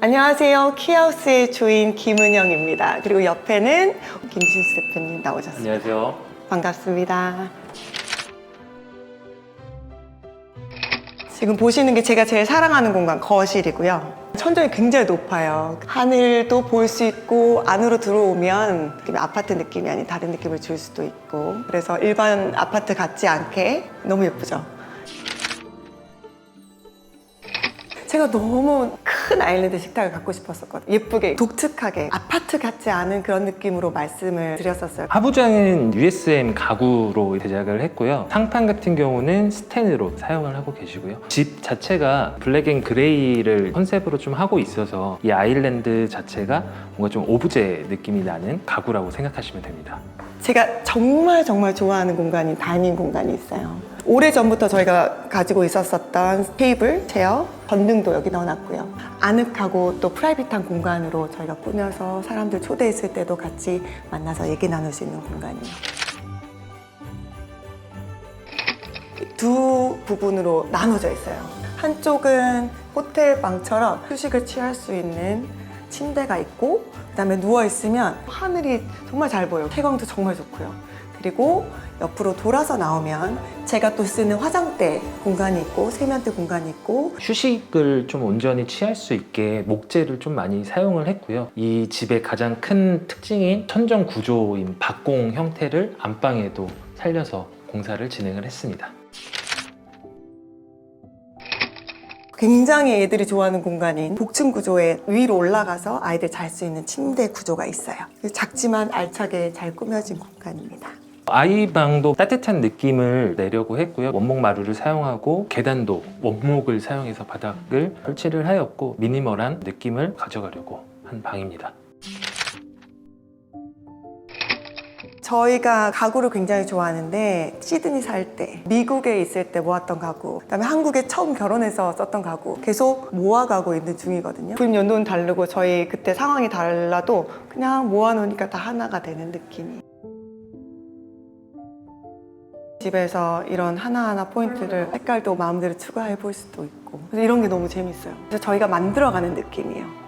안녕하세요. 키하우스의 주인 김은영입니다. 그리고 옆에는 김진수 대표님 나오셨습니다. 안녕하세요. 반갑습니다. 지금 보시는 게 제가 제일 사랑하는 공간 거실이고요. 천정이 굉장히 높아요. 하늘도 볼 수 있고 안으로 들어오면 아파트 느낌이 아닌 다른 느낌을 줄 수도 있고 그래서 일반 아파트 같지 않게 너무 예쁘죠. 제가 너무 큰 아일랜드 식탁을 갖고 싶었었거든요. 예쁘게 독특하게 아파트 같지 않은 그런 느낌으로 말씀을 드렸었어요. 하부장은 USM 가구로 제작을 했고요. 상판 같은 경우는 스텐으로 사용을 하고 계시고요. 집 자체가 블랙 앤 그레이를 컨셉으로 좀 하고 있어서 이 아일랜드 자체가 뭔가 좀 오브제 느낌이 나는 가구라고 생각하시면 됩니다. 제가 정말 정말 좋아하는 공간이 다이닝 공간이 있어요. 오래 전부터 저희가 가지고 있었었던 테이블, 체어, 전등도 여기 넣어놨고요. 아늑하고 또 프라이빗한 공간으로 저희가 꾸며서 사람들 초대했을 때도 같이 만나서 얘기 나눌 수 있는 공간이에요. 두 부분으로 나눠져 있어요. 한쪽은 호텔 방처럼 휴식을 취할 수 있는 침대가 있고 그다음에 누워 있으면 하늘이 정말 잘 보여요. 태광도 정말 좋고요. 그리고 옆으로 돌아서 나오면 제가 또 쓰는 화장대 공간이 있고 세면대 공간이 있고 휴식을 좀 온전히 취할 수 있게 목재를 좀 많이 사용을 했고요. 이 집의 가장 큰 특징인 천정 구조인 박공 형태를 안방에도 살려서 공사를 진행을 했습니다. 굉장히 애들이 좋아하는 공간인 복층 구조의 위로 올라가서 아이들 잘 수 있는 침대 구조가 있어요. 작지만 알차게 잘 꾸며진 공간입니다. 아이방도 따뜻한 느낌을 내려고 했고요. 원목 마루를 사용하고 계단도 원목을 사용해서 바닥을 설치를 하였고 미니멀한 느낌을 가져가려고 한 방입니다. 저희가 가구를 굉장히 좋아하는데 시드니 살 때, 미국에 있을 때 모았던 가구, 그다음에 한국에 처음 결혼해서 썼던 가구 계속 모아가고 있는 중이거든요. 구입 연도는 다르고 저희 그때 상황이 달라도 그냥 모아놓으니까 다 하나가 되는 느낌이. 집에서 이런 하나하나 포인트를 색깔도 마음대로 추가해 볼 수도 있고 그래서 이런 게 너무 재밌어요. 그래서 저희가 만들어가는 느낌이에요.